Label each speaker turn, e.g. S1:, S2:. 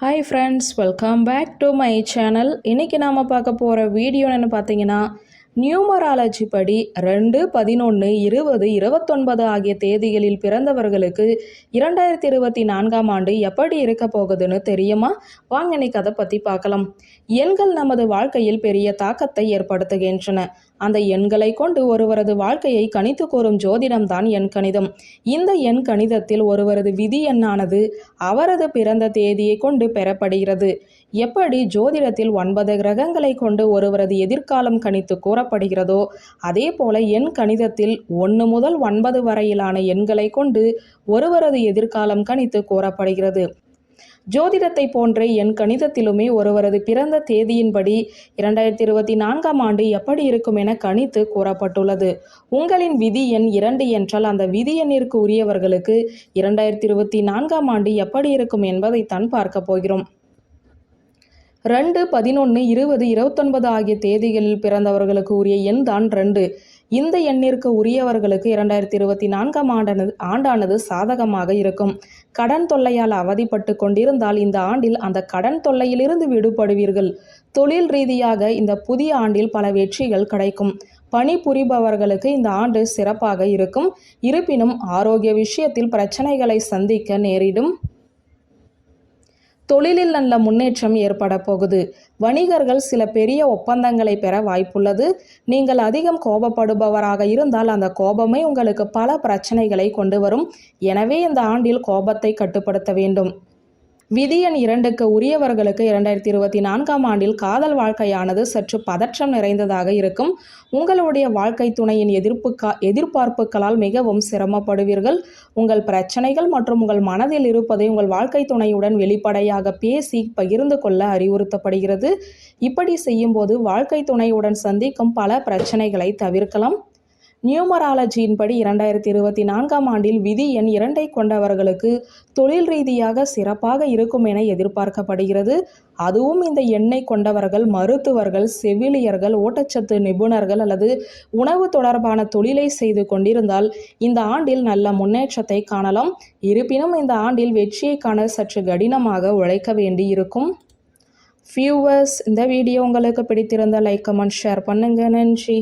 S1: Hi friends welcome back to my channel இன்றைக்கி நாம் பார்க்க போகிற வீடியோ என்னென்னு பார்த்தீங்கன்னா நியூமராலஜி படி ரெண்டு பதினொன்று இருபது இருபத்தொன்பது ஆகிய தேதிகளில் பிறந்தவர்களுக்கு இரண்டாயிரத்தி இருபத்தி நான்காம் ஆண்டு எப்படி இருக்க போகுதுன்னு தெரியுமா? வாங்க இன்னைக்கு அதை பற்றி பார்க்கலாம். எண்கள் நமது வாழ்க்கையில் பெரிய தாக்கத்தை ஏற்படுத்துகின்றன. அந்த எண்களை கொண்டு ஒருவரது வாழ்க்கையை கணித்து கூறும் ஜோதிடம்தான் எண் கணிதம். இந்த எண் கணிதத்தில் ஒருவரது விதி எண்ணானது அவரது பிறந்த தேதியை கொண்டு பெறப்படுகிறது. எப்படி ஜோதிடத்தில் ஒன்பது கிரகங்களை கொண்டு ஒருவரது எதிர்காலம் கணித்து கூறப்படுகிறதோ அதே போல எண் கணிதத்தில் ஒன்று முதல் ஒன்பது வரையிலான எண்களை கொண்டு ஒருவரது எதிர்காலம் கணித்து கூறப்படுகிறது. ஜோதிடத்தை போன்றே என் கணிதத்திலுமே ஒருவரது பிறந்த தேதியின்படி இரண்டாயிரத்தி இருபத்தி நான்காம் ஆண்டு எப்படி இருக்கும் என கணித்து கூறப்பட்டுள்ளது. உங்களின் விதி எண் இரண்டு என்றால் அந்த விதி எண்ணிற்கு உரியவர்களுக்கு இரண்டாயிரத்தி இருபத்தி நான்காம் ஆண்டு எப்படி இருக்கும் என்பதைத்தான் பார்க்க போகிறோம். ரெண்டு பதினொன்று இருபது இருபத்தொன்பது ஆகிய தேதிகளில் பிறந்தவர்களுக்கு உரிய எண் தான் ரெண்டு. இந்த எண்ணிற்கு உரியவர்களுக்கு இரண்டாயிரத்தி இருபத்தி நான்காம் ஆண்டானது ஆண்டானது சாதகமாக இருக்கும். கடன் தொல்லையால் அவதிப்பட்டு கொண்டிருந்தால் இந்த ஆண்டில் அந்த கடன் தொல்லையிலிருந்து விடுபடுவீர்கள். தொழில் ரீதியாக இந்த புதிய ஆண்டில் பல வெற்றிகள் கிடைக்கும். பணிபுரிபவர்களுக்கு இந்த ஆண்டு சிறப்பாக இருக்கும். இருப்பினும் ஆரோக்கிய விஷயத்தில் பிரச்சனைகளை சந்திக்க நேரிடும். தொழிலில் நல்ல முன்னேற்றம் ஏற்பட போகுது. வணிகர்கள் சில பெரிய ஒப்பந்தங்களை பெற வாய்ப்புள்ளது. நீங்கள் அதிகம் கோபப்படுபவராக இருந்தால் அந்த கோபமே உங்களுக்கு பல பிரச்சனைகளை கொண்டு வரும். எனவே இந்த ஆண்டில் கோபத்தை கட்டுப்படுத்த வேண்டும். விதி எண் இரண்டுக்கு உரியவர்களுக்கு இரண்டாயிரத்தி இருபத்தி நான்காம் ஆண்டில் காதல் வாழ்க்கையானது சற்று பதற்றம் நிறைந்ததாக இருக்கும். உங்களுடைய வாழ்க்கை துணையின் எதிர்ப்பு எதிர்பார்ப்புகளால் மிகவும் சிரமப்படுவீர்கள். உங்கள் பிரச்சனைகள் மற்றும் உங்கள் மனதில் இருப்பதை உங்கள் வாழ்க்கை துணையுடன் வெளிப்படையாக பேசி பகிர்ந்து கொள்ள அறிவுறுத்தப்படுகிறது. இப்படி செய்யும்போது வாழ்க்கை துணையுடன் சந்திக்கும் பல பிரச்சனைகளை தவிர்க்கலாம். நியூமராலஜியின்படி இரண்டாயிரத்தி இருபத்தி நான்காம் ஆண்டில் விதி எண் இரண்டை கொண்டவர்களுக்கு தொழில் ரீதியாக சிறப்பாக இருக்கும் என எதிர்பார்க்கப்படுகிறது. அதுவும் இந்த எண்ணை கொண்டவர்கள் மருத்துவர்கள் செவிலியர்கள் ஊட்டச்சத்து நிபுணர்கள் அல்லது உணவு தொடர்பான தொழிலை செய்து கொண்டிருந்தால் இந்த ஆண்டில் நல்ல முன்னேற்றத்தை காணலாம். இருப்பினும் இந்த ஆண்டில் வெற்றியை காண சற்று கடினமாக உழைக்க வேண்டி இருக்கும் வியூவர்ஸ் இந்த வீடியோ உங்களுக்கு பிடித்திருந்த லைக் கமெண்ட் ஷேர் பண்ணுங்கள் நன்றி.